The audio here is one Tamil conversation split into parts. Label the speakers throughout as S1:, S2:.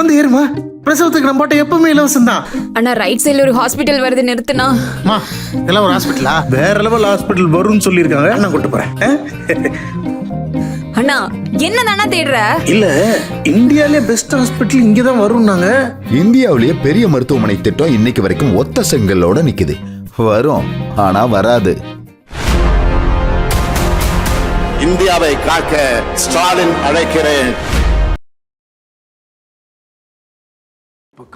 S1: வந்து ஏறுமா? பிரசவத்துக்கு நம்ம பாட்ட எப்பவுமே இலவசம் தான்.
S2: அண்ணா ரைட் சைடுல ஒரு ஹாஸ்பிட்டல் வருது நிறுத்துனா
S1: மா இதெல்லாம் ஒரு ஹாஸ்பிட்டலா வேற லெவல் ஹாஸ்பிட்டல் வரும்னு சொல்லியிருக்காங்க. நான் கூட்டு போறேன்?
S2: அண்ணா என்ன தானா தேடுற?
S1: இல்ல இந்தியாலே பெஸ்ட் ஹாஸ்பிட்டல் இங்க தான் வரும்னாங்க.
S3: இந்தியாவிலேயே பெரிய மருத்துவமனை திட்டம் இன்னைக்கு வரைக்கும் ஒத்த செங்கல்லோட நிக்குது. வரும் ஆனா வராது.
S4: இந்தியாவை காக்க ஸ்டாலின் அழைக்கிறேன்.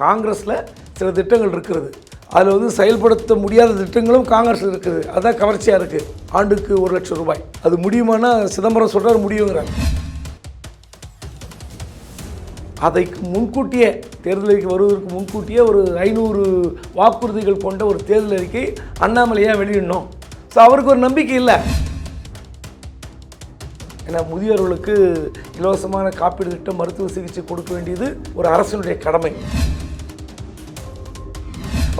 S5: காங்கிரஸில் சில திட்டங்கள் இருக்கிறது அதில் வந்து செயல்படுத்த முடியாத திட்டங்களும் காங்கிரஸில் இருக்குது. அதான் கவர்ச்சியாக இருக்குது ஆண்டுக்கு ஒரு லட்சம் ரூபாய். அது முடியுமானா சிதம்பரம் சொல்கிறார் முடியுங்கிறார். அதைக்கு முன்கூட்டியே தேர்தலுக்கு வருவதற்கு முன்கூட்டியே ஒரு ஐநூறு வாக்குறுதிகள் கொண்ட ஒரு தேர்தல் அறிக்கை அண்ணாமலையாக வெளியிடணும். ஸோ அவருக்கு ஒரு நம்பிக்கை இல்லை. ஏன்னா முதியோர்களுக்கு இலவசமான காப்பீடு திட்டம் மருத்துவ சிகிச்சை கொடுக்க வேண்டியது ஒரு அரசினுடைய கடமை.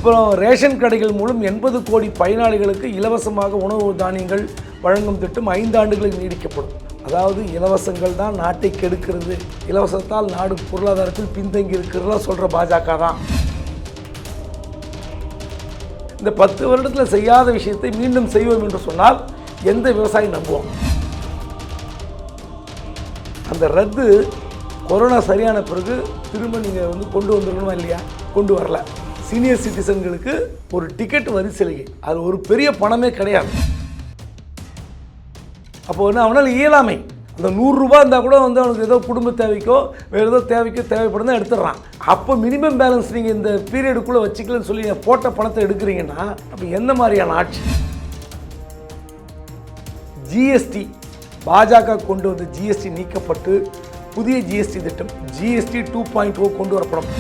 S5: அப்புறம் ரேஷன் கடைகள் மூலம் எண்பது கோடி பயனாளிகளுக்கு இலவசமாக உணவு தானியங்கள் வழங்கும் திட்டம் ஐந்து ஆண்டுகளுக்கு நீடிக்கப்படும். அதாவது இலவசங்கள் தான் நாட்டை கெடுக்கிறது. இலவசத்தால் நாடு பொருளாதாரத்தில் பின்தங்கி இருக்கிறதா சொல்கிற பாஜக தான். இந்த பத்து வருடத்தில் செய்யாத விஷயத்தை மீண்டும் செய்வோம் என்று சொன்னால் எந்த விவசாயி நம்புவோம் அந்த ரத்து கொரோனா சரியான பிறகு திரும்ப நீங்கள் வந்து கொண்டு வந்துருக்கணுமா இல்லையா? கொண்டு வரல. சீனியர் சிட்டிசன்களுக்கு ஒரு டிக்கெட் வரி சலுகை அது ஒரு பெரிய பணமே கிடையாது. அப்போ வந்து அவனால் இயலாமை. அந்த நூறுரூபா இருந்தால் கூட வந்து அவனுக்கு ஏதோ குடும்ப தேவைக்கோ வேறு ஏதோ தேவைக்கோ தேவைப்படும் தான் எடுத்துடுறான். அப்போ மினிமம் பேலன்ஸ் நீங்கள் இந்த பீரியடுக்குள்ளே வச்சுக்கலன்னு சொல்லி போட்ட பணத்தை எடுக்கிறீங்கன்னா அப்போ எந்த மாதிரியான ஆட்சி? ஜிஎஸ்டி பாஜக கொண்டு வந்து ஜிஎஸ்டி நீக்கப்பட்டு புதிய ஜிஎஸ்டி திட்டம் ஜிஎஸ்டி டூ பாயிண்ட் ஓ கொண்டு வரப்படும்.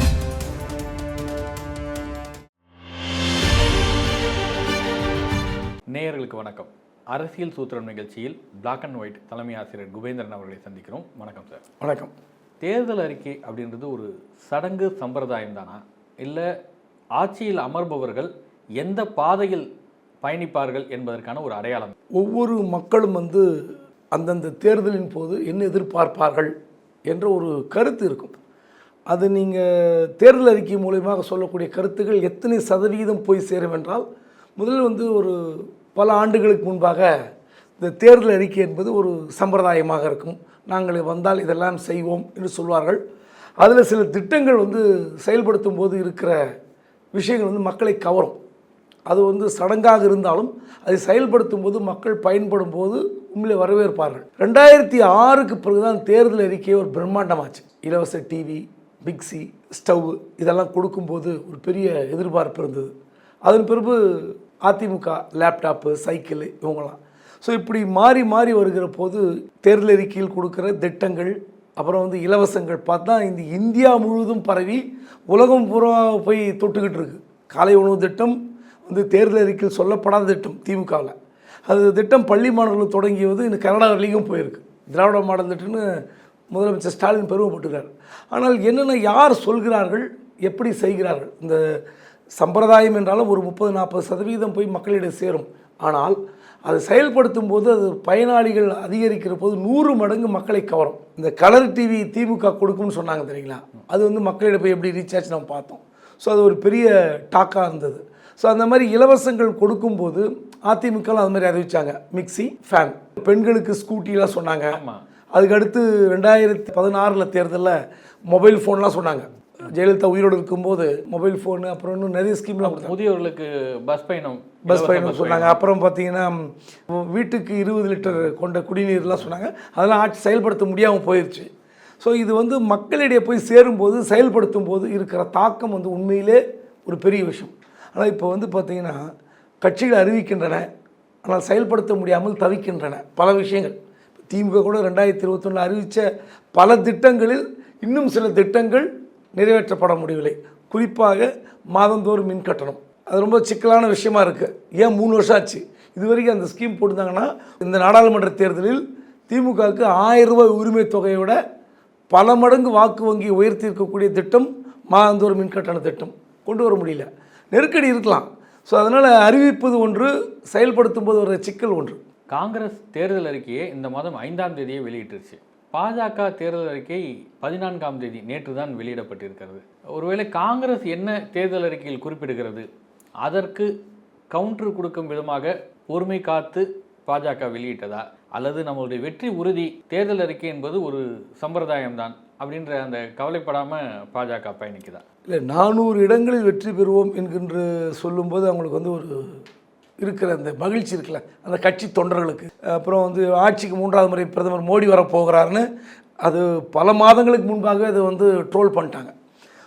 S6: நேயர்களுக்கு வணக்கம். அரசியல் சூத்திரம் நிகழ்ச்சியில் பிளாக் அண்ட் ஒயிட் தலைமை ஆசிரியர் குபேந்திரன் அவர்களை சந்திக்கிறோம். வணக்கம் சார்
S5: வணக்கம்.
S6: தேர்தல் அறிக்கை அப்படின்றது ஒரு சடங்கு சம்பிரதாயம் தானா? இல்லை ஆட்சியில் அமர்பவர்கள் எந்த பாதையில் பயணிப்பார்கள் என்பதற்கான ஒரு அடையாளம்?
S5: ஒவ்வொரு மக்களும் வந்து அந்தந்த தேர்தலின் போது என்ன எதிர்பார்ப்பார்கள் என்ற ஒரு கருத்து இருக்கும். அது நீங்கள் தேர்தல் அறிக்கை மூலயமாக சொல்லக்கூடிய கருத்துக்கள் எத்தனை சதவீதம் போய் சேரும் என்றால் முதலில் வந்து ஒரு பல ஆண்டுகளுக்கு முன்பாக இந்த தேர்தல் அறிக்கை என்பது ஒரு சம்பிரதாயமாக இருக்கும். நாங்கள் வந்தால் இதெல்லாம் செய்வோம் என்று சொல்வார்கள். அதில் சில திட்டங்கள் வந்து செயல்படுத்தும் போது இருக்கிற விஷயங்கள் வந்து மக்களை கவரும். அது வந்து சடங்காக இருந்தாலும் அதை செயல்படுத்தும் போது மக்கள் பயன்படும் போது உண்மையிலே வரவேற்பார்கள். ரெண்டாயிரத்தி ஆறுக்கு பிறகுதான் தேர்தல் அறிக்கையை ஒரு பிரம்மாண்டமாச்சு. இலவச டிவி மிக்சி ஸ்டவ் இதெல்லாம் கொடுக்கும்போது ஒரு பெரிய எதிர்பார்ப்பு இருந்தது. அதன் பிறகு அதிமுக லேப்டாப்பு சைக்கிள் இவங்களாம் ஸோ இப்படி மாறி மாறி வருகிற போது தேர்தல் அறிக்கையில் கொடுக்குற திட்டங்கள் அப்புறம் வந்து இலவசங்கள் பார்த்தா இந்த இந்தியா முழுவதும் பரவி உலகம் பூரா போய் தொட்டுக்கிட்டு இருக்கு. காலை உணவு திட்டம் வந்து தேர்தல் அறிக்கையில் சொல்லப்படாத திட்டம் திமுகவில் அது திட்டம் பள்ளி மாணவர்கள் தொடங்கியது இன்னும் கனடா வரைக்கும் போயிருக்கு. திராவிட மாடல் திட்டம்னு முதலமைச்சர் ஸ்டாலின் பெருமைப்பட்டுகிறார் ஆனால் என்னென்ன யார் சொல்கிறார்கள் எப்படி செய்கிறார்கள் இந்த சம்பிரதாயம் என்றாலும் ஒரு முப்பது நாற்பது சதவீதம் போய் மக்களிடம் சேரும். ஆனால் அதை செயல்படுத்தும் போது அது பயனாளிகள் அதிகரிக்கிற போது நூறு மடங்கு மக்களை கவரும். இந்த கலர் டிவி திமுக கொடுக்கும்னு சொன்னாங்க தெரியுங்களா? அது வந்து மக்களிடம் போய் எப்படி ரீச் ஆச்சு நம்ம பார்த்தோம். ஸோ அது ஒரு பெரிய டாக்காக இருந்தது. ஸோ அந்த மாதிரி இலவசங்கள் கொடுக்கும்போது அதிமுக அது மாதிரி அறிவிச்சாங்க. மிக்ஸி ஃபேன் பெண்களுக்கு ஸ்கூட்டிலாம் சொன்னாங்க. அதுக்கடுத்து ரெண்டாயிரத்தி பதினாறில் தேர்தலில் மொபைல் ஃபோன்லாம் சொன்னாங்க. ஜெயலலிதா உயிரோடு இருக்கும்போது மொபைல் ஃபோனு அப்புறம் இன்னும் நிறைய ஸ்கீம்லாம் கொடுத்தாங்க.
S6: முதியோர்களுக்கு பஸ் பயணம்
S5: பஸ் பயணம் சொன்னாங்க. அப்புறம் பார்த்தீங்கன்னா வீட்டுக்கு இருபது லிட்டர் கொண்ட குடிநீர்லாம் சொன்னாங்க. அதெல்லாம் ஆட்சி செயல்படுத்த முடியாமல் போயிடுச்சு ஸோ இது வந்து மக்களிடையே போய் சேரும்போது செயல்படுத்தும் போது இருக்கிற தாக்கம் வந்து உண்மையிலே ஒரு பெரிய விஷயம். ஆனால் இப்போ வந்து பார்த்தீங்கன்னா கட்சிகள் அறிவிக்கின்றன. ஆனால் செயல்படுத்த முடியாமல் தவிக்கின்றன. பல விஷயங்கள். திமுக கூட ரெண்டாயிரத்தி இருபத்தொன்னில் அறிவித்த பல திட்டங்களில் இன்னும் சில திட்டங்கள் நிறைவேற்றப்பட முடியவில்லை. குறிப்பாக மாதந்தோறும் மின் கட்டணம். அது ரொம்ப சிக்கலான விஷயமா இருக்குது ஏன் மூணு வருஷம் ஆச்சு? இது வரைக்கும் அந்த ஸ்கீம் போட்டிருந்தாங்கன்னா இந்த நாடாளுமன்ற தேர்தலில் திமுகவுக்கு ஆயிரம் ரூபாய் உரிமை தொகையோட பல மடங்கு வாக்கு வங்கி உயர்த்தி இருக்கக்கூடிய திட்டம் மாதந்தோறும் மின்கட்டண திட்டம். கொண்டு வர முடியல. நெருக்கடி இருக்கலாம். ஸோ அதனால் அறிவிப்பது ஒன்று செயல்படுத்தும் போது ஒரு சிக்கல் ஒன்று.
S6: காங்கிரஸ் தேர்தல் அறிக்கையை இந்த மாதம் ஐந்தாம் தேதியே வெளியிட்டுருச்சு. பாஜக தேர்தல் அறிக்கை பதினான்காம் தேதி நேற்று தான் வெளியிடப்பட்டிருக்கிறது. ஒருவேளை காங்கிரஸ் என்ன தேர்தல் அறிக்கையில் குறிப்பிடுகிறது? அதற்கு கவுண்டர் கொடுக்கும் விதமாக பொறுமை காத்து பாஜக வெளியிட்டதா? அல்லது நம்மளுடைய வெற்றி உறுதி தேர்தல் அறிக்கை என்பது ஒரு சம்பிரதாயம்தான் அப்படின்ற அந்த கவலைப்படாமல் பாஜக பயணிக்குதா?
S5: இல்லை நானூறு இடங்களில் வெற்றி பெறுவோம் என்கின்ற சொல்லும்போது அவங்களுக்கு வந்து ஒரு இருக்கிற அந்த மகிழ்ச்சி இருக்குல்ல அந்த கட்சி தொண்டர்களுக்கு. அப்புறம் வந்து ஆட்சிக்கு மூன்றாவது முறை பிரதமர் மோடி வர போகிறாருன்னு அது பல மாதங்களுக்கு முன்பாகவே அதை வந்து ட்ரோல் பண்ணிட்டாங்க.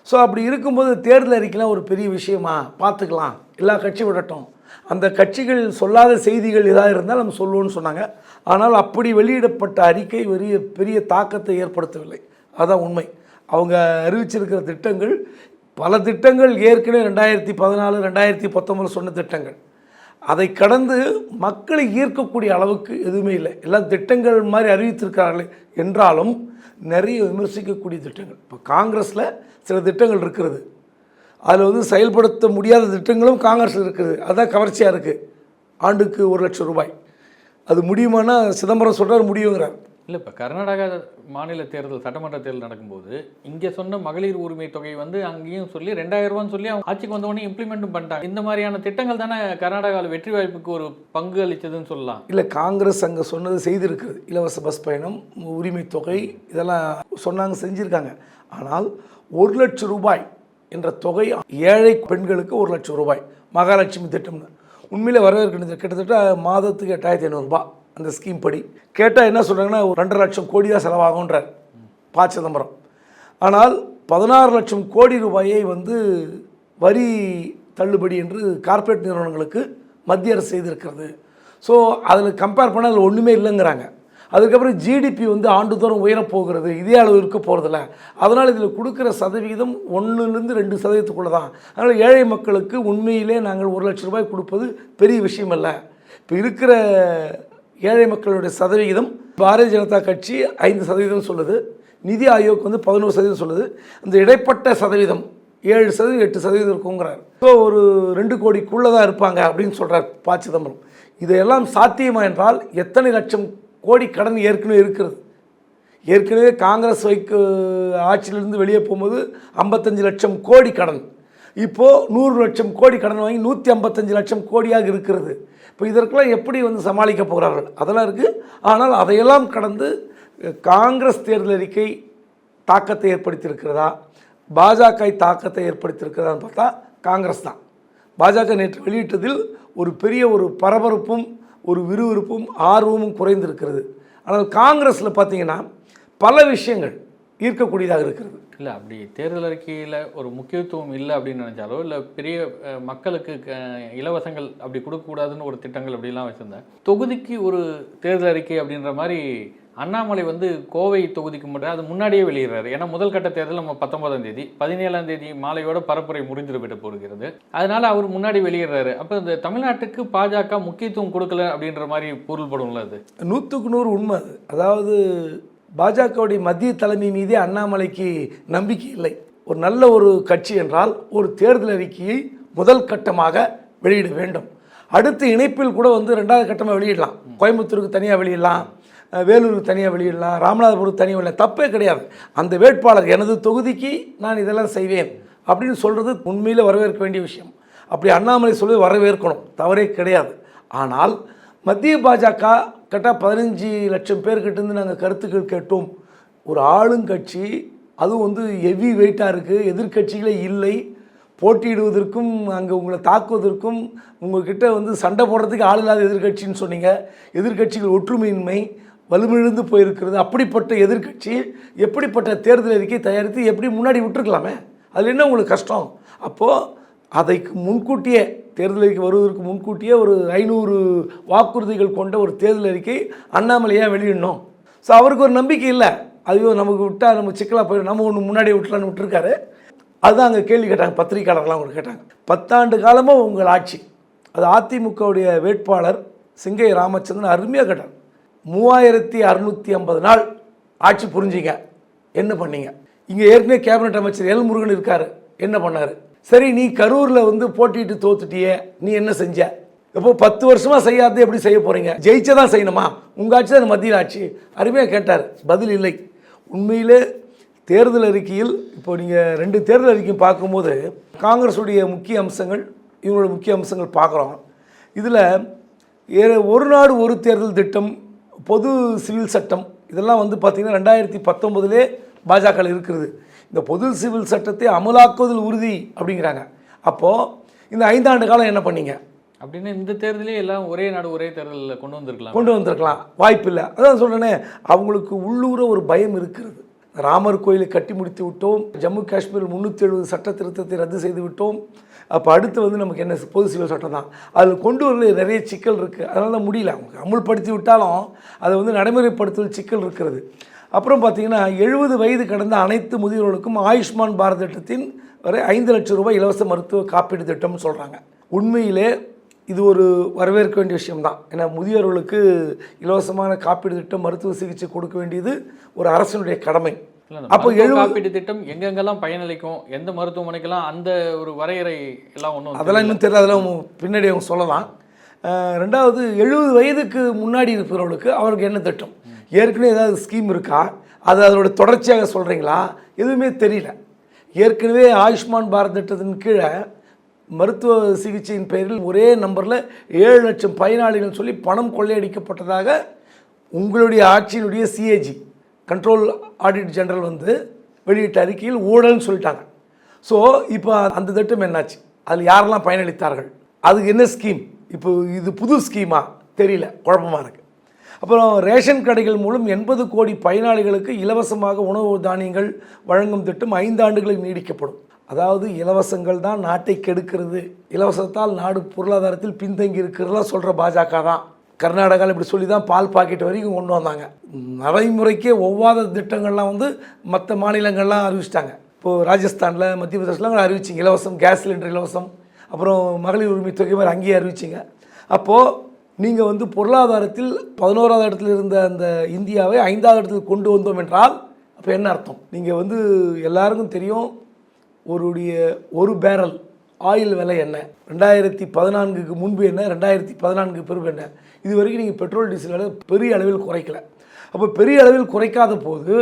S5: ஸோ அப்படி இருக்கும்போது தேர்தல் அறிக்கைலாம் ஒரு பெரிய விஷயமா? பார்த்துக்கலாம். எல்லா கட்சியும் விடட்டும். அந்த கட்சிகள் சொல்லாத செய்திகள் ஏதாவது இருந்தால் நம்ம சொல்லுவோம்னு சொன்னாங்க. ஆனால் அப்படி வெளியிடப்பட்ட அறிக்கை பெரிய பெரிய தாக்கத்தை ஏற்படுத்தவில்லை. அதான் உண்மை. அவங்க அறிவிச்சிருக்கிற திட்டங்கள் பல திட்டங்கள் ஏற்கனவே ரெண்டாயிரத்தி பதினாலு ரெண்டாயிரத்தி பத்தொம்பது சொன்ன திட்டங்கள். அதை கடந்து மக்களை ஈர்க்கக்கூடிய அளவுக்கு எதுவுமே இல்லை. எல்லாம் திட்டங்கள் மாதிரி அறிவித்திருக்கிறார்களே என்றாலும் நிறைய விமர்சிக்கக்கூடிய திட்டங்கள். இப்போ காங்கிரஸில் சில திட்டங்கள் இருக்கிறது. அதில் வந்து செயல்படுத்த முடியாத திட்டங்களும் காங்கிரஸில் இருக்குது. அதுதான் கவர்ச்சியாக இருக்குது ஆண்டுக்கு ஒரு லட்சம் ரூபாய். அது முடியுமானா சிதம்பரம் சொல்கிறார் முடியுங்கிறார்.
S6: இல்லை இப்போ கர்நாடகா மாநில தேர்தல் சட்டமன்ற தேர்தல் நடக்கும்போது இங்கே சொன்ன மகளிர் உரிமை தொகை வந்து அங்கேயும் சொல்லி ரெண்டாயிரம் ரூபான்னு சொல்லி அவங்க ஆட்சிக்கு வந்தவொடனே இம்ப்ளிமெண்ட்டும் பண்ணிட்டாங்க. இந்த மாதிரியான திட்டங்கள் தானே கர்நாடகாவில் வெற்றி வாய்ப்புக்கு ஒரு பங்கு அளித்ததுன்னு சொல்லலாம்.
S5: இல்லை காங்கிரஸ் அங்கே சொன்னது செய்திருக்குது இலவச பஸ் பயணம் உரிமை தொகை இதெல்லாம் சொன்னாங்க செஞ்சுருக்காங்க. ஆனால் ஒரு லட்சம் ரூபாய் என்ற தொகை ஏழை பெண்களுக்கு ஒரு லட்சம் ரூபாய் மகாலட்சுமி திட்டம்னு. உண்மையில் வரவேற்கிறது கிட்டத்தட்ட மாதத்துக்கு எட்டாயிரத்தி ஐநூறுரூபா அந்த ஸ்கீம் படி. கேட்டால் என்ன சொல்கிறாங்கன்னா ஒரு ரெண்டரை லட்சம் கோடி தான் செலவாகுன்றார் ப சிதம்பரம். ஆனால் பதினாறு லட்சம் கோடி ரூபாயை வந்து வரி தள்ளுபடி என்று கார்ப்பரேட் நிறுவனங்களுக்கு மத்திய அரசு செய்திருக்கிறது. ஸோ அதில் கம்பேர் பண்ணால் அதில் ஒன்றுமே இல்லைங்கிறாங்க. அதுக்கப்புறம் ஜிடிபி வந்து ஆண்டுதோறும் உயரப்போகிறது இதே அளவு இருக்க போகிறதில்ல அதனால் இதில் கொடுக்குற சதவிகிதம் ஒன்றுலேருந்து ரெண்டு சதவீதத்துக்குள்ளே தான். அதனால் ஏழை மக்களுக்கு உண்மையிலே நாங்கள் ஒரு லட்ச ரூபாய் கொடுப்பது பெரிய விஷயம் அல்ல. இப்போ இருக்கிற ஏழை மக்களுடைய சதவிகிதம் பாரதிய ஜனதா கட்சி ஐந்து சதவீதம் சொல்லுது. நிதி ஆயோக் வந்து பதினோரு சதவீதம் சொல்லுது. அந்த இடைப்பட்ட சதவீதம் ஏழு சதவீதம் எட்டு சதவீதம் இருக்குங்கிறார். ஸோ ஒரு ரெண்டு கோடிக்குள்ளே தான் இருப்பாங்க அப்படின்னு சொல்கிறார் ப. சிதம்பரம். இதையெல்லாம் சாத்தியமா என்றால் எத்தனை லட்சம் கோடி கடன் ஏற்கனவே இருக்கிறது. ஏற்கனவே காங்கிரஸ் வைக்கு ஆட்சியிலிருந்து வெளியே போகும்போது ஐம்பத்தஞ்சு லட்சம் கோடி கடன். இப்போது நூறு லட்சம் கோடி கடன் வாங்கி நூற்றி ஐம்பத்தஞ்சு லட்சம் கோடியாக இருக்கிறது. இப்போ இதற்கெல்லாம் எப்படி வந்து சமாளிக்க போகிறார்கள்? அதெல்லாம் இருக்குது ஆனால் அதையெல்லாம் கடந்து காங்கிரஸ் தேர்தல் அறிக்கை தாக்கத்தை ஏற்படுத்தியிருக்கிறதா? பாஜக தாக்கத்தை ஏற்படுத்தியிருக்கிறதான்னு பார்த்தா காங்கிரஸ் தான். பாஜக நேற்று வெளியிட்டதில் ஒரு பெரிய ஒரு பரபரப்பும் ஒரு விறுவிறுப்பும் ஆர்வமும் குறைந்திருக்கிறது. ஆனால் காங்கிரஸில் பார்த்தீங்கன்னா பல விஷயங்கள் ஈர்க்கக்கூடியதாக இருக்கிறது.
S6: இல்லை அப்படி தேர்தல் அறிக்கையில் ஒரு முக்கியத்துவம் இல்லை அப்படின்னு நினச்சாலோ இல்லை பெரிய மக்களுக்கு க- இலவசங்கள் அப்படி கொடுக்கக்கூடாதுன்னு ஒரு திட்டங்கள் அப்படிலாம் வச்சுருந்தேன். தொகுதிக்கு ஒரு தேர்தல் அறிக்கை அப்படின்ற மாதிரி அண்ணாமலை வந்து கோவை தொகுதிக்கு மட்டும் அது முன்னாடியே வெளியிடுறாரு. ஏன்னா முதல் கட்ட தேர்தல் நம்ம பத்தொன்பதாம் தேதி பதினேழாம் தேதி மாலையோட பரப்புரை முடிந்துட்டு போயிட்டு போகிறது. அதனால அவர் முன்னாடி வெளியிடுறாரு. அப்போ இந்த தமிழ்நாட்டுக்கு பாஜக முக்கியத்துவம் கொடுக்கல அப்படின்ற மாதிரி பொருள்படும்ல அது?
S5: நூற்றுக்கு நூறு உண்மை அது. அதாவது பாஜகவுடைய மத்திய தலைமை மீதே அண்ணாமலைக்கு நம்பிக்கை இல்லை. ஒரு நல்ல ஒரு கட்சி என்றால் ஒரு தேர்தல் அறிக்கையை முதல் கட்டமாக வெளியிட வேண்டும். அடுத்து இணைப்பில் கூட வந்து ரெண்டாவது கட்டமாக வெளியிடலாம். கோயம்புத்தூருக்கு தனியாக வெளியிடலாம். வேலூருக்கு தனியாக வெளியிடலாம். ராமநாதபுரத்துக்கு தனியாக வெளியிடலாம். தப்பே கிடையாது. அந்த வேட்பாளர் எனது தொகுதிக்கு நான் இதெல்லாம் செய்வேன் அப்படின்னு சொல்கிறது உண்மையில் வரவேற்க வேண்டிய விஷயம். அப்படி அண்ணாமலை சொல்லி வரவேற்கணும். தவறே கிடையாது. ஆனால் மத்திய பாஜக கரெக்டாக பதினஞ்சு லட்சம் பேர்கிட்டேருந்து நாங்கள் கருத்துக்கள் கேட்டோம். ஒரு ஆளுங்கட்சி அதுவும் வந்து ஹெவி வெயிட்டாக இருக்குது எதிர்க்கட்சிகளே இல்லை. போட்டியிடுவதற்கும் அங்கே உங்களை தாக்குவதற்கும் உங்கள்கிட்ட வந்து சண்டை போடுறதுக்கு ஆள் இல்லாத எதிர்க்கட்சின்னு சொன்னீங்க. எதிர்க்கட்சிகள் ஒற்றுமையின்மை வலுமிழந்து போயிருக்கிறது. அப்படிப்பட்ட எதிர்க்கட்சி எப்படிப்பட்ட தேர்தல் அறிக்கை தயாரித்து எப்படி முன்னாடி விட்டுருக்கலாமே? அதில் என்ன உங்களுக்கு கஷ்டம்? அப்போது அதைக்கு முன்கூட்டியே தேர்தல் அறிக்கை வருவதற்கு முன்கூட்டியே ஒரு ஐநூறு வாக்குறுதிகள் கொண்ட ஒரு தேர்தல் அறிக்கை அண்ணாமலையாக வெளியிடணும். ஸோ அவருக்கு ஒரு நம்பிக்கை இல்லை. ஐயோ நமக்கு விட்டால் நம்ம சிக்கலாக போயிடும். நம்ம ஒன்று முன்னாடி விட்டுலான்னு விட்டுருக்காரு. அதுதான் அங்கே கேள்வி கேட்டாங்க. பத்திரிக்கையாளர்லாம் அவங்க கேட்டாங்க. பத்தாண்டு காலமாக உங்கள் ஆட்சி. அது அதிமுகவுடைய வேட்பாளர் சிங்கை ராமச்சந்திரன் அருமையாக கேட்டார். மூவாயிரத்தி அறுநூற்றி ஐம்பது நாள் ஆட்சி புரிஞ்சிங்க. என்ன பண்ணீங்க? இங்கே ஏற்கனவே கேபினட் அமைச்சர் எல் முருகன் இருக்கார். என்ன பண்ணார்? சரி நீ கரூரில் வந்து போட்டிட்டு தோத்துட்டியே நீ என்ன செஞ்ச? இப்போ பத்து வருஷமாக செய்யாதது எப்படி செய்ய போகிறீங்க ஜெயிச்சதான் செய்யணுமா? உங்கள் ஆட்சி தான் மத்தியில் ஆட்சி. அருமையாக கேட்டார். பதில் இல்லை. உண்மையிலே தேர்தல் அறிக்கையில் இப்போ நீங்கள் ரெண்டு தேர்தல் அறிக்கையும் பார்க்கும்போது காங்கிரஸுடைய முக்கிய அம்சங்கள் இவங்களோட முக்கிய அம்சங்கள் பார்க்குறோம். இதில் ஏ ஒரு நாடு ஒரு தேர்தல் திட்டம் பொது சிவில் சட்டம் இதெல்லாம் வந்து பார்த்திங்கன்னா ரெண்டாயிரத்தி பத்தொம்பதுலேயே பாஜக இருக்கிறது. இந்த பொது சிவில் சட்டத்தை அமலாக்குவதில் உறுதி அப்படிங்கிறாங்க. அப்போது இந்த ஐந்தாண்டு காலம் என்ன பண்ணீங்க?
S6: அப்படின்னு இந்த தேர்தலே எல்லாம் ஒரே நாடு ஒரே தேர்தலில் கொண்டு வந்திருக்கலாம்.
S5: கொண்டு வந்திருக்கலாம். வாய்ப்பில்லை. அதான் சொல்கிறேனே அவங்களுக்கு உள்ளூர ஒரு பயம் இருக்கிறது. ராமர் கோயிலை கட்டி முடித்து விட்டோம். ஜம்மு காஷ்மீரில் முந்நூற்றி எழுபது சட்ட திருத்தத்தை ரத்து செய்து விட்டோம். அப்போ அடுத்து வந்து நமக்கு என்ன பொது சிவில் சட்டம் தான்? அதில் கொண்டு வரல நிறைய சிக்கல் இருக்குது அதனால தான் முடியல. அவங்க அமுல்படுத்தி விட்டாலும் அதை வந்து நடைமுறைப்படுத்துவதில் சிக்கல் இருக்கிறது. அப்புறம் பார்த்தீங்கன்னா எழுபது வயது கடந்த அனைத்து முதியோர்களுக்கும் ஆயுஷ்மான் பாரத் திட்டத்தின் வரை ஐந்து லட்சம் ரூபாய் இலவச மருத்துவ காப்பீடு திட்டம்னு சொல்கிறாங்க உண்மையிலே இது ஒரு வரவேற்க வேண்டிய விஷயம்தான். ஏன்னா முதியோர்களுக்கு இலவசமான காப்பீடு திட்டம் மருத்துவ சிகிச்சை கொடுக்க வேண்டியது ஒரு அரசினுடைய கடமை. அப்போ எழுபது
S6: காப்பீட்டு திட்டம் எங்கெங்கெல்லாம் பயனளிக்கும் எந்த மருத்துவமனைக்கெல்லாம் அந்த ஒரு வரையறை எல்லாம் ஒன்றும்
S5: அதெல்லாம் இன்னும் தெரியல அதெல்லாம் பின்னாடி அவங்க சொல்லலாம். ரெண்டாவது எழுபது வயதுக்கு முன்னாடி இருக்கிறவங்களுக்கு அவருக்கு என்ன திட்டம்? ஏற்கனவே ஏதாவது ஸ்கீம் இருக்கா? அது அதனோட தொடர்ச்சியாக சொல்கிறீங்களா எதுவுமே தெரியல. ஏற்கனவே ஆயுஷ்மான் பாரத் திட்டத்தின் கீழே மருத்துவ சிகிச்சையின் பெயரில் ஒரே நம்பரில் ஏழு லட்சம் பயனாளிகள் சொல்லி பணம் கொள்ளையடிக்கப்பட்டதாக உங்களுடைய ஆட்சியினுடைய சிஏஜி கண்ட்ரோல் ஆடிட் ஜெனரல் வந்து வெளியிட்ட அறிக்கையில் ஊழல்னு சொல்லிட்டாங்க. ஸோ இப்போ அந்த திட்டம் என்னாச்சு? அதில் யாரெல்லாம் பயனளித்தார்கள்? அதுக்கு என்ன ஸ்கீம் இப்போ இது புது ஸ்கீமா தெரியல. குழப்பமாக இருக்குது அப்புறம் ரேஷன் கடைகள் மூலம் எண்பது கோடி பயனாளிகளுக்கு இலவசமாக உணவு தானியங்கள் வழங்கும் திட்டம் ஐந்து ஆண்டுகளுக்கு நீடிக்கப்படும். அதாவது இலவசங்கள் தான் நாட்டை கெடுக்கிறது. இலவசத்தால் நாடு பொருளாதாரத்தில் பின்தங்கி இருக்கிறதெல்லாம் சொல்கிற பாஜக தான். கர்நாடகாவில் இப்படி சொல்லி தான் பால் பாக்கெட் வரைக்கும் கொண்டு வந்தாங்க. நடைமுறைக்கே ஒவ்வாத திட்டங்கள்லாம் வந்து மற்ற மாநிலங்கள்லாம் அறிவிச்சிட்டாங்க. இப்போது ராஜஸ்தானில் மத்திய பிரதேசலாம் அறிவிச்சிங்க. இலவசம் கேஸ் சிலிண்டர் இலவசம். அப்புறம் மகளிர் உரிமை தொகை மாதிரி அங்கேயே அறிவிச்சிங்க. அப்போது நீங்கள் வந்து பொருளாதாரத்தில் பதினோராவது இடத்துல இருந்த அந்த இந்தியாவை ஐந்தாவது இடத்துக்கு கொண்டு வந்தோம் என்றால் அப்போ என்ன அர்த்தம்? நீங்கள் வந்து எல்லாருக்கும் தெரியும் ஒருடைய ஒரு பேரல் ஆயில் விலை என்ன? ரெண்டாயிரத்தி பதினான்குக்கு முன்பு என்ன? ரெண்டாயிரத்தி பதினான்கு பிறகு என்ன? இது வரைக்கும் நீங்கள் பெட்ரோல் டீசல் விலை பெரிய அளவில் குறைக்கல. அப்போ பெரிய அளவில் குறைக்காத போது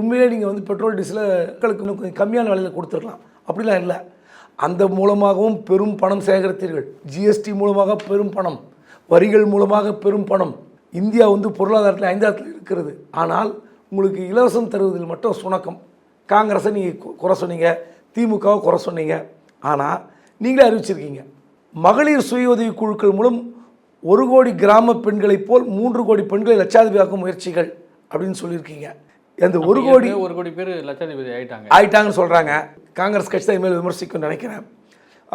S5: உண்மையிலே நீங்கள் வந்து பெட்ரோல் டீசலை மக்களுக்கு இன்னும் கொஞ்சம் கம்மியான விலையில் கொடுத்துருக்கலாம் அப்படிலாம் இல்லை. அந்த மூலமாகவும் பெரும் பணம் சேகரித்தீர்கள். ஜிஎஸ்டி மூலமாக பெரும் பணம். வரிகள் மூலமாக பெரும் பணம். இந்தியா வந்து பொருளாதாரத்தில் ஐந்தாயிரத்தில் இருக்கிறது. ஆனால் உங்களுக்கு இலவசம் தருவதில் மட்டும் சுணக்கம். காங்கிரஸை நீங்கள் குறை சொன்னீங்க. திமுகவை குறை சொன்னீங்க. ஆனால் நீங்களே அறிவிச்சிருக்கீங்க. மகளிர் சுய உதவி குழுக்கள் மூலம் ஒரு கோடி கிராம பெண்களைப் போல் மூன்று கோடி பெண்களை லட்சாதிபதியாக்கும் முயற்சிகள் அப்படின்னு சொல்லியிருக்கீங்க. அந்த ஒரு கோடி
S6: ஒரு கோடி பேர் லட்சாதிபதி ஆயிட்டாங்க.
S5: ஆயிட்டாங்கன்னு சொல்கிறாங்க காங்கிரஸ் கட்சி தான் இனிமேல் விமர்சிக்கும் நினைக்கிறேன்.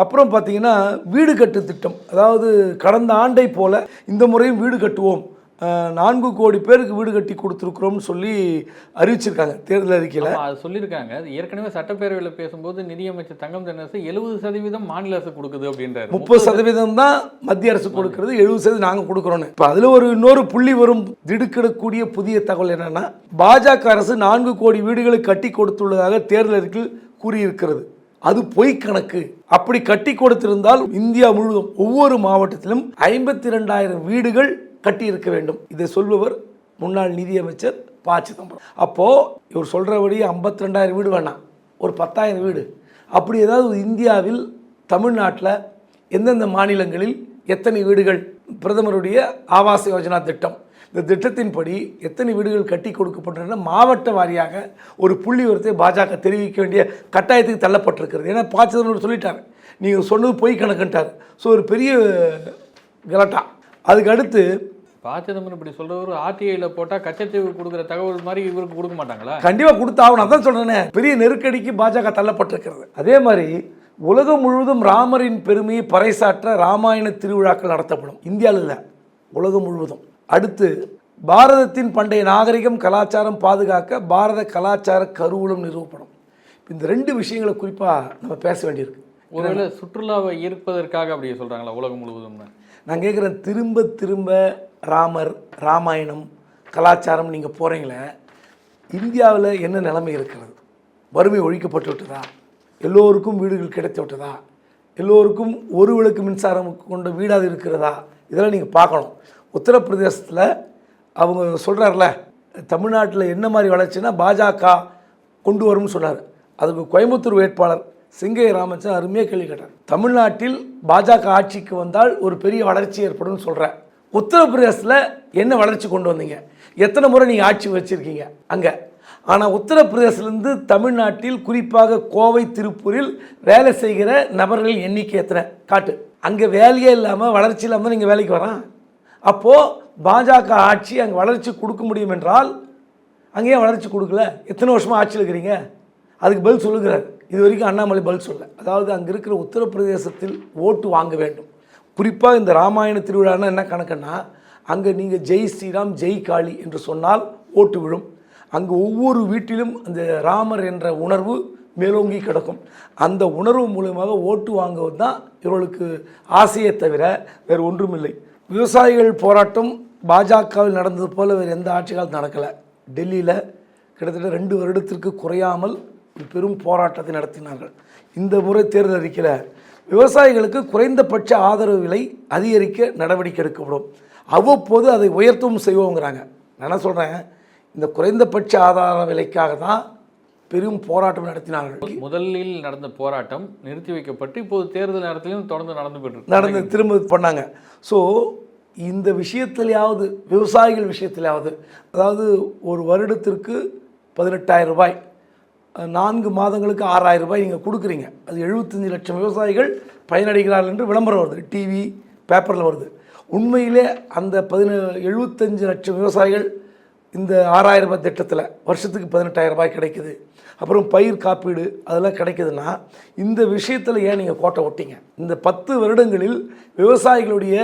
S5: அப்புறம் பார்த்தீங்கன்னா வீடு கட்டு திட்டம். அதாவது கடந்த ஆண்டை போல இந்த முறையும் வீடு கட்டுவோம். நான்கு கோடி பேருக்கு வீடு கட்டி கொடுத்துருக்குறோம்னு சொல்லி அறிவிச்சிருக்காங்க தேர்தல் அறிக்கையில்.
S6: அது சொல்லியிருக்காங்க. அது ஏற்கனவே சட்டப்பேரவையில் பேசும்போது நிதியமைச்சர் தங்கம் தென்னரசு எழுபது சதவீதம் மாநில அரசு கொடுக்குது அப்படின்றாரு.
S5: முப்பது சதவீதம் தான் மத்திய அரசு கொடுக்கறது எழுபது சதவீதம் நாங்கள் கொடுக்குறோன்னு இப்போ அதில் ஒரு இன்னொரு புள்ளி வரும் திடுக்கிடக்கூடிய புதிய தகவல் என்னன்னா பாஜக அரசு நான்கு கோடி வீடுகளை கட்டி கொடுத்துள்ளதாக தேர்தல் அறிக்கையில் கூறியிருக்கிறது. அது பொய் கணக்கு. அப்படி கட்டி கொடுத்திருந்தால் இந்தியா முழுவதும் ஒவ்வொரு மாவட்டத்திலும் ஐம்பத்தி ரெண்டாயிரம் வீடுகள் கட்டியிருக்க வேண்டும். இதை சொல்பவர் முன்னாள் நிதியமைச்சர் ப. சிதம்பரம். அப்போது இவர் சொல்கிறபடி ஐம்பத்தி ரெண்டாயிரம் வீடு வேணாம். ஒரு பத்தாயிரம் வீடு. அப்படி ஏதாவது இந்தியாவில் தமிழ்நாட்டில் எந்தெந்த மாநிலங்களில் எத்தனை வீடுகள் பிரதமருடைய ஆவாஸ் யோஜனா திட்டம் இந்த திட்டத்தின்படி எத்தனை வீடுகள் கட்டி கொடுக்கப்பட்டன மாவட்ட வாரியாக ஒரு புள்ளி விவரத்தை பாஜக தெரிவிக்க வேண்டிய கட்டாயத்துக்கு தள்ளப்பட்டிருக்கிறது. ஏன்னா ப சிதம்பரம் சொல்லிட்டார். நீங்கள் சொன்னது பொய் கணக்குன்ட்டார். ஸோ ஒரு பெரிய கலட்டா. அதுக்கு அடுத்து
S6: ப சிதம்பரம் இப்படி சொல்றவர் ஆர்டிஐல போட்டா கச்சத்தீவு கொடுக்குற தகவல் மாதிரி இவருக்கு கொடுக்க மாட்டாங்களா?
S5: கண்டிப்பாக கொடுத்தாகணும். அதான் சொல்கிறேனே பெரிய நெருக்கடிக்கு பாஜக தள்ளப்பட்டிருக்கிறது. அதே மாதிரி உலகம் முழுவதும் ராமரின் பெருமையை பறைசாற்ற ராமாயண திருவிழாக்கள் நடத்தப்படும். இந்தியாவில் இல்லை. உலகம் முழுவதும். அடுத்து பாரதத்தின் பண்டைய நாகரிகம் கலாச்சாரம் பாதுகாக்க பாரத கலாச்சார கருவூலம் நிறுவப்படும் இந்த ரெண்டு விஷயங்களை குறிப்பாக நம்ம பேச வேண்டியிருக்கு.
S6: ஒருவேளை சுற்றுலாவை ஈர்ப்பதற்காக அப்படி சொல்றாங்களா உலகம் முழுவதும்னு?
S5: நான் கேட்குறேன் திரும்ப திரும்ப ராமர் ராமாயணம் கலாச்சாரம் நீங்கள் போகிறீங்களே இந்தியாவில் என்ன நிலைமை இருக்கிறது? வறுமை ஒழிக்கப்பட்டு விட்டதா? எல்லோருக்கும் வீடுகள் கிடைத்து விட்டதா? எல்லோருக்கும் ஒரு விளக்கு மின்சாரம் கொண்ட வீடாக இருக்கிறதா? இதெல்லாம் நீங்கள் பார்க்கணும். உத்தரப்பிரதேசத்தில் அவங்க சொல்கிறார்ல தமிழ்நாட்டில் என்ன மாதிரி வளர்ச்சின்னா பாஜக கொண்டு வரும்னு சொன்னார் அதுக்கு கோயம்புத்தூர் வேட்பாளர் சிங்கை ராமச்சந்திரன் அருமையாக கேள்வி கேட்டார். தமிழ்நாட்டில் பாஜக ஆட்சிக்கு வந்தால் ஒரு பெரிய வளர்ச்சி ஏற்படும்னு சொல்கிறேன் உத்தரப்பிரதேசத்தில் என்ன வளர்ச்சி கொண்டு வந்தீங்க? எத்தனை முறை நீங்கள் ஆட்சி வச்சுருக்கீங்க? அங்கே. ஆனால் உத்தரப்பிரதேசிலிருந்து தமிழ்நாட்டில் குறிப்பாக கோவை திருப்பூரில் வேலை செய்கிற நபர்கள் எண்ணிக்கை எத்தனை? காட்டு. அங்கே வேலையே இல்லாமல் வளர்ச்சி இல்லாமல் நீங்கள் வேலைக்கு வரான் அப்போது பாஜக ஆட்சி அங்கே வளர்ச்சி கொடுக்க முடியும் என்றால் அங்கேயே வளர்ச்சி கொடுக்கல. எத்தனை வருஷமாக ஆட்சியில் இருக்கிறீங்க? அதுக்கு பதில் சொல்லுகிறார். இது வரைக்கும் அண்ணாமலை பதில் சொல்ல அதாவது அங்கே இருக்கிற உத்தரப்பிரதேசத்தில் ஓட்டு வாங்க வேண்டும். குறிப்பாக இந்த ராமாயண திருவிழான்னா என்ன கணக்குன்னா அங்கே நீங்கள் ஜெய் ஸ்ரீராம் ஜெய் காளி என்று சொன்னால் ஓட்டு விழும். அங்கே ஒவ்வொரு வீட்டிலும் அந்த ராமர் என்ற உணர்வு மேலோங்கி கிடக்கும். அந்த உணர்வு மூலமாக ஓட்டு வாங்குவது தான் இவர்களுக்கு ஆசையே தவிர வேறு ஒன்றுமில்லை. விவசாயிகள் போராட்டம் பாஜகவில் நடந்தது போல வேறு எந்த ஆட்சி காலத்தில் நடக்கலை. டெல்லியில் கிட்டத்தட்ட ரெண்டு வருடத்திற்கு குறையாமல் ஒரு பெரும் போராட்டத்தை நடத்தினார்கள். இந்த முறை தேர்தல் அறிக்கையில் விவசாயிகளுக்கு குறைந்தபட்ச ஆதரவு விலை அதிகரிக்க நடவடிக்கை எடுக்கப்படும். அவ்வப்போது அதை உயர்த்தவும் செய்வோங்கிறாங்க. நான் என்ன சொல்கிறேன் இந்த குறைந்தபட்ச ஆதார விலைக்காக தான் பெரும் போராட்டம் நடத்தினார்கள்.
S6: முதலில் நடந்த போராட்டம் நிறுத்தி வைக்கப்பட்டு இப்போது தேர்தல் நேரத்திலும் தொடர்ந்து நடந்து போயிட்டு
S5: நடந்து திரும்ப பண்ணாங்க. ஸோ இந்த விஷயத்திலேயாவது விவசாயிகள் விஷயத்திலேயாவது அதாவது ஒரு வருடத்திற்கு பதினெட்டாயிரம் ரூபாய் நான்கு மாதங்களுக்கு ஆறாயிரம் ரூபாய் நீங்கள் கொடுக்குறீங்க. அது எழுபத்தஞ்சு லட்சம் விவசாயிகள் பயனடைகிறார்கள் என்று விளம்பரம் வருது. டிவி பேப்பரில் வருது. உண்மையிலே அந்த பதின எழுபத்தஞ்சு லட்சம் விவசாயிகள் இந்த ஆறாயிரம் ரூபாய் திட்டத்தில் வருஷத்துக்கு பதினெட்டாயிரம் ரூபாய் கிடைக்குது. அப்புறம் பயிர் காப்பீடு அதெல்லாம் கிடைக்குதுன்னா இந்த விஷயத்தில் ஏன் நீங்கள் கோட்டை ஒட்டிங்க? இந்த பத்து வருடங்களில் விவசாயிகளுடைய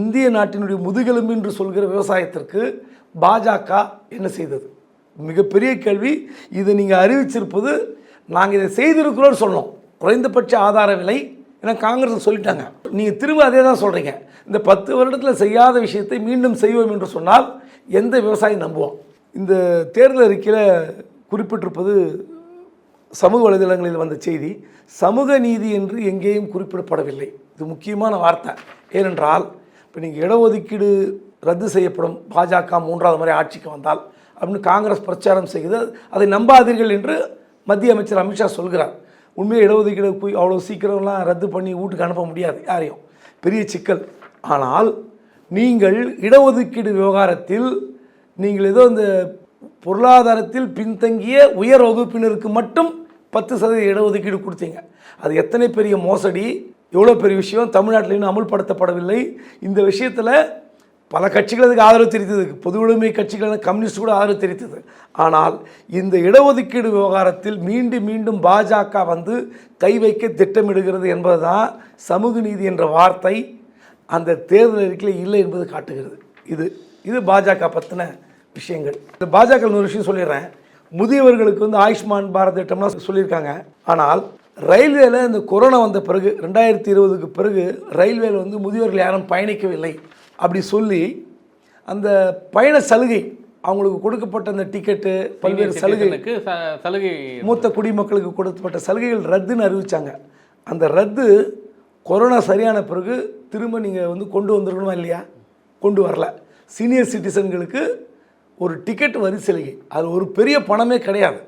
S5: இந்திய நாட்டினுடைய முதுகெலும்பு என்று சொல்கிற விவசாயத்திற்கு பாஜக என்ன செய்தது? மிகப்பெரிய கேள்வி. இதை நீங்கள் அறிவிச்சிருப்பது நாங்கள் இதை செய்திருக்கிறோம்னு சொல்லணும் குறைந்தபட்ச ஆதார விலை ஏன்னா காங்கிரஸ் சொல்லிட்டாங்க. நீங்கள் திரும்ப அதே தான் சொல்கிறீங்க இந்த பத்து வருடத்தில் செய்யாத விஷயத்தை மீண்டும் செய்வோம் என்று சொன்னால் எந்த விவசாயி நம்புவோம்? இந்த தேர்தல் அறிக்கையில் குறிப்பிட்டிருப்பது சமூக வலைதளங்களில் வந்த செய்தி சமூக நீதி என்று எங்கேயும் குறிப்பிடப்படவில்லை. இது முக்கியமான வார்த்தை. ஏனென்றால் இப்போ நீங்கள் இடஒதுக்கீடு ரத்து செய்யப்படும் பாஜக மூன்றாவது முறை ஆட்சிக்கு வந்தால் அப்படின்னு காங்கிரஸ் பிரச்சாரம் செய்து அதை நம்பாதீர்கள் என்று மத்திய அமைச்சர் அமித்ஷா சொல்கிறார். உண்மையாக இடஒதுக்கீடு போய் அவ்வளோ சீக்கிரம்லாம் ரத்து பண்ணி வீட்டுக்கு அனுப்ப முடியாது யாரையும். பெரிய சிக்கல். ஆனால் நீங்கள் இடஒதுக்கீடு விவகாரத்தில் நீங்கள் ஏதோ இந்த பொருளாதாரத்தில் பின்தங்கிய உயர் வகுப்பினருக்கு மட்டும் பத்து சதவீத இடஒதுக்கீடு கொடுத்தீங்க. அது எத்தனை பெரிய மோசடி எவ்வளோ பெரிய விஷயம் தமிழ்நாட்டில் இன்னும் அமுல்படுத்தப்படவில்லை. இந்த விஷயத்தில் பல கட்சிகள் அதுக்கு ஆதரவு தெரிவித்தது. பொது உடைமை கட்சிகள் கம்யூனிஸ்ட் கூட ஆதரவு தெரிவித்தது. ஆனால் இந்த இடஒதுக்கீடு விவகாரத்தில் மீண்டும் மீண்டும் பாஜக வந்து கை வைக்க திட்டமிடுகிறது என்பதுதான் சமூக நீதி என்ற வார்த்தை. அந்த தேர்தல் அறிக்கையில் இல்லை என்பது காட்டுகிறது. இது இது பாஜக பற்றின விஷயங்கள். இந்த பாஜக ஒரு விஷயம் சொல்லிடுறேன். முதியவர்களுக்கு வந்து ஆயுஷ்மான் பாரத் திட்டம்லாம் சொல்லியிருக்காங்க. ஆனால் ரயில்வேல இந்த கொரோனா வந்த பிறகு ரெண்டாயிரத்தி இருபதுக்கு பிறகு ரயில்வேல வந்து முதியவர்கள் யாரும் பயணிக்கவில்லை அப்படி சொல்லி அந்த பயண சலுகை அவங்களுக்கு கொடுக்கப்பட்ட அந்த டிக்கெட்டு பல்வேறு சலுகை
S6: சலுகைக்கு சலுகை.
S5: மூத்த குடிமக்களுக்கு கொடுக்கப்பட்ட சலுகைகள் ரத்துன்னு அறிவிச்சாங்க. அந்த ரத்து கொரோனா சரியான பிறகு திரும்ப நீங்கள் வந்து கொண்டு வந்திருக்கணுமா இல்லையா? கொண்டு வரல. சீனியர் சிட்டிசன்களுக்கு ஒரு டிக்கெட் வரி சலுகை அது ஒரு பெரிய பணமே கிடையாது.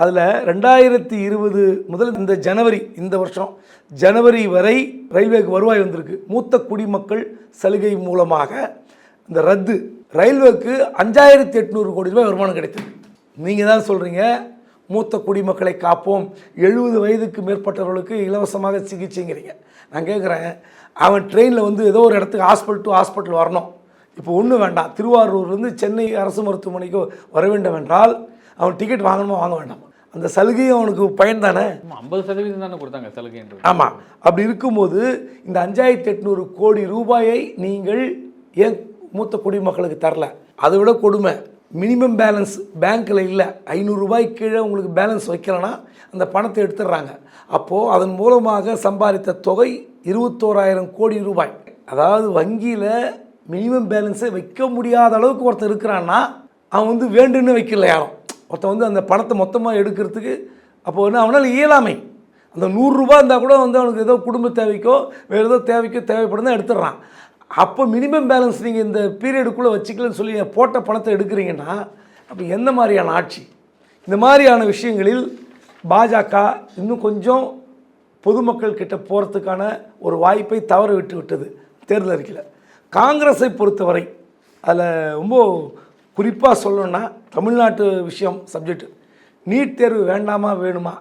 S5: அதில் ரெண்டாயிரத்தி இருபது முதல் இந்த ஜனவரி இந்த வருஷம் ஜனவரி வரை ரயில்வேக்கு வருவாய் வந்திருக்கு. மூத்த குடிமக்கள் சலுகை மூலமாக இந்த ரத்து. ரயில்வேக்கு அஞ்சாயிரத்தி எட்நூறு கோடி ரூபாய் வருமானம் கிடைத்தது. நீங்கள் தான் சொல்கிறீங்க மூத்த குடிமக்களை காப்போம். எழுபது வயதுக்கு மேற்பட்டவர்களுக்கு இலவசமாக சிகிச்சைங்கிறீங்க. நான் கேட்குறேன் அவன் ட்ரெயினில் வந்து ஏதோ ஒரு இடத்துக்கு ஹாஸ்பிட்டல் டு ஹாஸ்பிட்டல் வரணும். இப்போ ஒன்றும் வேண்டாம். திருவாரூர்லேருந்து சென்னை அரசு மருத்துவமனைக்கு வர வேண்டும் என்றால் அவன் டிக்கெட் வாங்கணுமா வாங்க வேண்டாம்? அந்த சலுகையும் அவனுக்கு பயன் தானே?
S6: ஐம்பது சதவீதம் தானே கொடுத்தாங்க சலுகைன்றது
S5: ஆமாம் அப்படி இருக்கும்போது இந்த அஞ்சாயிரத்தி எட்நூறு கோடி ரூபாயை நீங்கள் ஏன் மூத்த குடிமக்களுக்கு தரல? அதை விட கொடுமை. மினிமம் பேலன்ஸ் பேங்க்கில் இல்லை ஐநூறுரூபாய் கீழே உங்களுக்கு பேலன்ஸ் வைக்கலன்னா அந்த பணத்தை எடுத்துடுறாங்க. அப்போது அதன் மூலமாக சம்பாதித்த தொகை இருபத்தோராயிரம் கோடி ரூபாய். அதாவது வங்கியில் மினிமம் பேலன்ஸை வைக்க முடியாத அளவுக்கு ஒருத்தர் இருக்கிறான்னா அவன் வந்து வேண்டுன்னு வைக்கல யாரும். ஒருத்தன் வந்து அந்த பணத்தை மொத்தமாக எடுக்கிறதுக்கு அப்போ வந்து அவனால் இயலாமை. அந்த நூறுரூபா இருந்தால் கூட வந்து அவனுக்கு ஏதோ குடும்ப தேவைக்கோ வேறு ஏதோ தேவைக்கோ தேவைப்படும் தான் எடுத்துடுறான். அப்போ மினிமம் பேலன்ஸ் நீங்கள் இந்த பீரியடுக்குள்ளே வச்சுக்கலன்னு சொல்லி போட்ட பணத்தை எடுக்கிறீங்கன்னா அப்போ எந்த மாதிரியான ஆட்சி? இந்த மாதிரியான விஷயங்களில் பாஜக இன்னும் கொஞ்சம் பொதுமக்கள் கிட்ட போகிறதுக்கான ஒரு வாய்ப்பை தவற விட்டு விட்டது தேர்தல் அறிக்கையில். காங்கிரஸை பொறுத்தவரை அதில் ரொம்ப குறிப்பாக சொல்லணும்னா தமிழ்நாட்டு விஷயம் சப்ஜெக்ட் நீட் தேர்வு வேண்டாமா வேணுமா?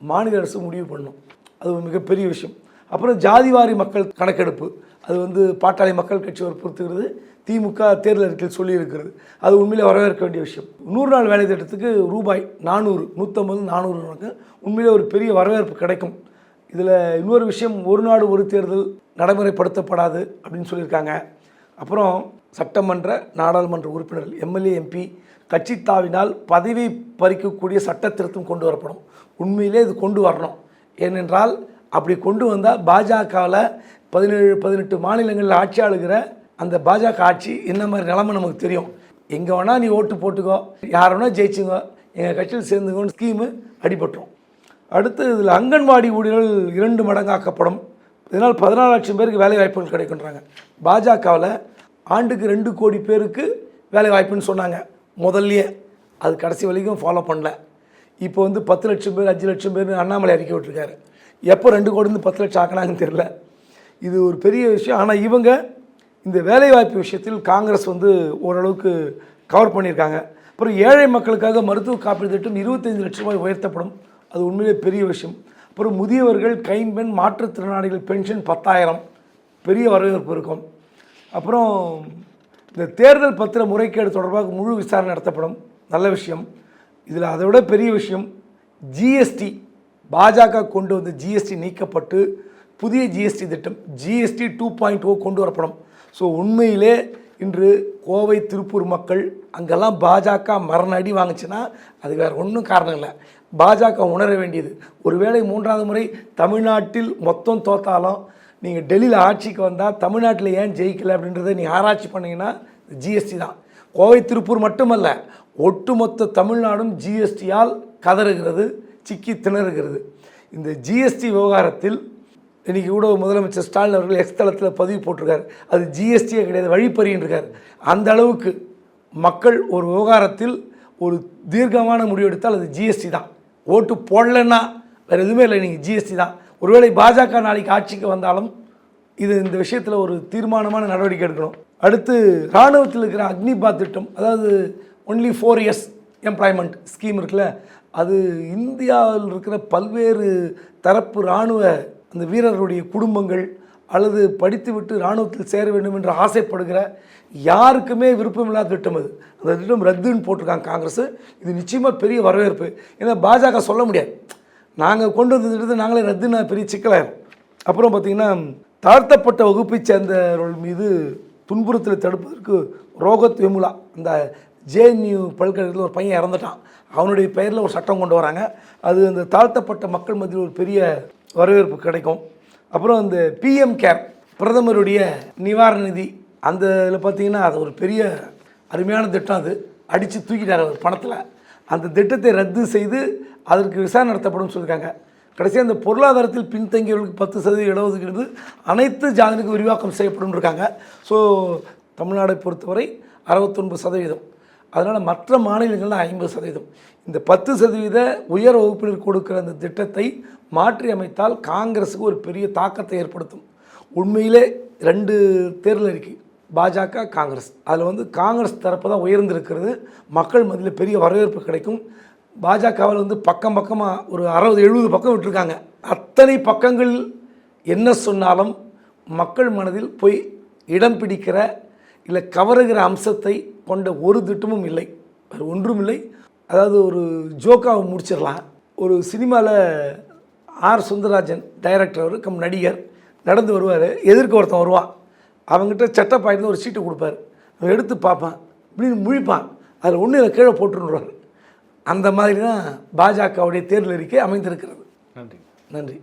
S5: மாநில அரசு முடிவு பண்ணும் அது ஒரு மிகப்பெரிய விஷயம். அப்புறம் ஜாதிவாரி மக்கள் கணக்கெடுப்பு. அது வந்து பாட்டாளி மக்கள் கட்சி வற்புறுத்துகிறது திமுக தேர்தல் அறிக்கையில் சொல்லியிருக்கிறது. அது உண்மையிலே வரவேற்க வேண்டிய விஷயம். நூறு நாள் வேலை திட்டத்துக்கு ரூபாய் நானூறு நூற்றம்பது நானூறு உண்மையிலே ஒரு பெரிய வரவேற்பு கிடைக்கும். இதில் இன்னொரு விஷயம் ஒரு நாடு ஒரு தேர்தல் நடைமுறைப்படுத்தப்படாது அப்படின்னு சொல்லியிருக்காங்க. அப்புறம் சட்டமன்ற நாடாளுமன்ற உறுப்பினர்கள் எம்எல்ஏ எம்பி கட்சி தாவினால் பதவி பறிக்கக்கூடிய சட்ட திருத்தம் கொண்டு வரப்படும். உண்மையிலே இது கொண்டு வரணும். ஏனென்றால் அப்படி கொண்டு வந்தால் பாஜகவில் பதினேழு பதினெட்டு மாநிலங்களில் ஆட்சி ஆளுகிற அந்த பாஜக ஆட்சி என்ன மாதிரி நிலைமை நமக்கு தெரியும்? எங்கே வேணால் நீ ஓட்டு போட்டுக்கோ. யார் வேணால் ஜெயிச்சுங்க எங்கள் கட்சியில் சேர்ந்துங்கன்னு ஸ்கீமு அடிபட்டுரும். அடுத்து இதில் அங்கன்வாடி ஊழியர்கள் இரண்டு மடங்காக்கப்படும். இதனால் பதினாலு லட்சம் பேருக்கு வேலை வாய்ப்புகள் கிடைக்குன்றாங்க. பாஜகவில் ஆண்டுக்கு ரெண்டு கோடி பேருக்கு வேலை வாய்ப்புன்னு சொன்னாங்க. முதல்லயே. அது கடைசி வரைக்கும் ஃபாலோ பண்ணல. இப்போ வந்து பத்து லட்சம் பேர் அஞ்சு லட்சம் பேர் அண்ணாமலை அறிக்கை விட்டுருக்காரு. எப்போ ரெண்டு கோடிந்து பத்து லட்சம் ஆக்கினாங்கன்னு தெரில இது ஒரு பெரிய விஷயம். ஆனால் இவங்க இந்த வேலைவாய்ப்பு விஷயத்தில் காங்கிரஸ் வந்து ஓரளவுக்கு கவர் பண்ணியிருக்காங்க. அப்புறம் ஏழை மக்களுக்காக மருத்துவ காப்பீடு திட்டம் இருபத்தைந்து லட்சம் ரூபாய் உயர்த்தப்படும். அது உண்மையிலே பெரிய விஷயம். அப்புறம் முதியவர்கள் கைம்பெண் மாற்றுத்திறனாளிகள் பென்ஷன் பத்தாயிரம். பெரிய வரவேற்பு இருக்கும். அப்புறம் இந்த தேர்தல் பத்திர முறைகேடு தொடர்பாக முழு விசாரணை நடத்தப்படும். நல்ல விஷயம். இதில் அதை விட பெரிய விஷயம் ஜிஎஸ்டி. பாஜக கொண்டு வந்து ஜிஎஸ்டி நீக்கப்பட்டு புதிய ஜிஎஸ்டி திட்டம் ஜிஎஸ்டி டூ பாயிண்ட் ஓ கொண்டு வரப்படும். ஸோ உண்மையிலே இன்று கோவை திருப்பூர் மக்கள் அங்கெல்லாம் பாஜக மரண அடி வாங்குச்சுன்னா அது வேறு ஒன்றும் காரணம் இல்லை. பாஜக உணர வேண்டியது. ஒருவேளை மூன்றாவது முறை தமிழ்நாட்டில் மொத்தம் தோத்தாலும் நீங்கள் டெல்லியில் ஆட்சிக்கு வந்தால் தமிழ்நாட்டில் ஏன் ஜெயிக்கல அப்படின்றத நீ ஆராய்ச்சி பண்ணீங்கன்னா ஜிஎஸ்டி தான். கோவை திருப்பூர் மட்டுமல்ல ஒட்டுமொத்த தமிழ்நாடும் ஜிஎஸ்டியால் கதறுகிறது. சிக்கி திணறுகிறது. இந்த ஜிஎஸ்டி விவகாரத்தில் இன்றைக்கி கூட முதலமைச்சர் ஸ்டாலின் அவர்கள் எக்ஸ் தளத்தில் பதிவு போட்டிருக்கார். அது ஜிஎஸ்டியே கிடையாது வழிப்பறின்றிருக்கார் அந்த அளவுக்கு மக்கள் ஒரு விவகாரத்தில் ஒரு தீர்க்கமான முடிவு எடுத்தால் அது ஜிஎஸ்டி தான். ஓட்டு போடலைன்னா வேறு எதுவுமே இல்லை நீங்கள் ஜிஎஸ்டி தான். ஒருவேளை பாஜக நாளைக்கு ஆட்சிக்கு வந்தாலும் இது இந்த விஷயத்தில் ஒரு தீர்மானமான நடவடிக்கை எடுக்கணும். அடுத்து இராணுவத்தில் இருக்கிற அக்னிபாத் திட்டம் அதாவது only four years employment scheme இருக்குல்ல அது இந்தியாவில் இருக்கிற பல்வேறு தரப்பு இராணுவ அந்த வீரர்களுடைய குடும்பங்கள் அல்லது படித்துவிட்டு இராணுவத்தில் சேர வேண்டும் என்று ஆசைப்படுகிற யாருக்குமே விருப்பமில்லாத திட்டம் அது. அந்த திட்டம் ரத்துன்னு போட்டிருக்காங்க காங்கிரஸ். இது நிச்சயமாக பெரிய வரவேற்பு. ஏன்னா பாஜக சொல்ல முடியாது. நாங்கள் கொண்டு வந்த திட்டத்தை நாங்களே ரத்துன்னா பெரிய சிக்கலாயிரும். அப்புறம் பார்த்திங்கன்னா தாழ்த்தப்பட்ட வகுப்பைச் சேர்ந்தவர்கள் மீது துன்புறுத்தலை தடுப்பதற்கு ரோகத் வெமுலா அந்த ஜேஎன்யூ பல்கலைக்கழகத்தில் ஒரு பையன் இறந்துட்டான். அவனுடைய பெயரில் ஒரு சட்டம் கொண்டு வராங்க. அது அந்த தாழ்த்தப்பட்ட மக்கள் மத்தியில் ஒரு பெரிய வரவேற்பு கிடைக்கும். அப்புறம் அந்த பிஎம் கேர் பிரதமருடைய நிவாரண நிதி. அந்த இதில் பார்த்தீங்கன்னா அது ஒரு பெரிய அருமையான திட்டம் அது. அடித்து தூக்கிட்டார் அவர் பணத்தில். அந்த திட்டத்தை ரத்து செய்து அதற்கு விசாரணை நடத்தப்படும் சொல்லியிருக்காங்க. கடைசியாக அந்த பொருளாதாரத்தில் பின்தங்கியவர்களுக்கு பத்து சதவீதம் இடஒதுக்கீடு அனைத்து ஜாதிகளுக்கும் விரிவாக்கம் செய்யப்படும் இருக்காங்க. ஸோ தமிழ்நாடை பொறுத்தவரை அறுபத்தொன்பது சதவீதம். அதனால் மற்ற மாநிலங்களில் ஐம்பது சதவீதம். இந்த பத்து சதவீத உயர் வகுப்பினர் கொடுக்கிற அந்த திட்டத்தை மாற்றி அமைத்தால் காங்கிரஸுக்கு ஒரு பெரிய தாக்கத்தை ஏற்படுத்தும். உண்மையிலே ரெண்டு தேர்தல் இருக்குது பாஜக காங்கிரஸ். அதில் வந்து காங்கிரஸ் தரப்பு தான் உயர்ந்திருக்கிறது. மக்கள் மத்தியில் பெரிய வரவேற்பு கிடைக்கும். பாஜகவில் வந்து பக்கம் பக்கமாக ஒரு அறுபது எழுபது பக்கம் விட்டுருக்காங்க. அத்தனை பக்கங்கள் என்ன சொன்னாலும் மக்கள் மனதில் போய் இடம் பிடிக்கிற இல்லை கவருகிற அம்சத்தை கொண்ட ஒரு திட்டமும் இல்லை. வேறு ஒன்றும் இல்லை. அதாவது ஒரு ஜோக்காவை முடிச்சிடலாம். ஒரு சினிமாவில் ஆர் சுந்தரராஜன் டைரக்டர் அவர் கம் நடிகர் நடந்து வருவார். எதிர்க்க ஒருத்தன் வருவான். அவங்ககிட்ட சட்டப்பாயிட்டு ஒரு சீட்டு கொடுப்பாரு. அவன் எடுத்து பார்ப்பான். இப்படின்னு முழிப்பான். அதில் ஒன்று இல்லை கீழே போட்டுருவார் அந்த மாதிரி தான் பாஜகவுடைய தேர்தல் அறிக்கை அமைந்திருக்கிறது.
S6: நன்றி.
S5: நன்றி.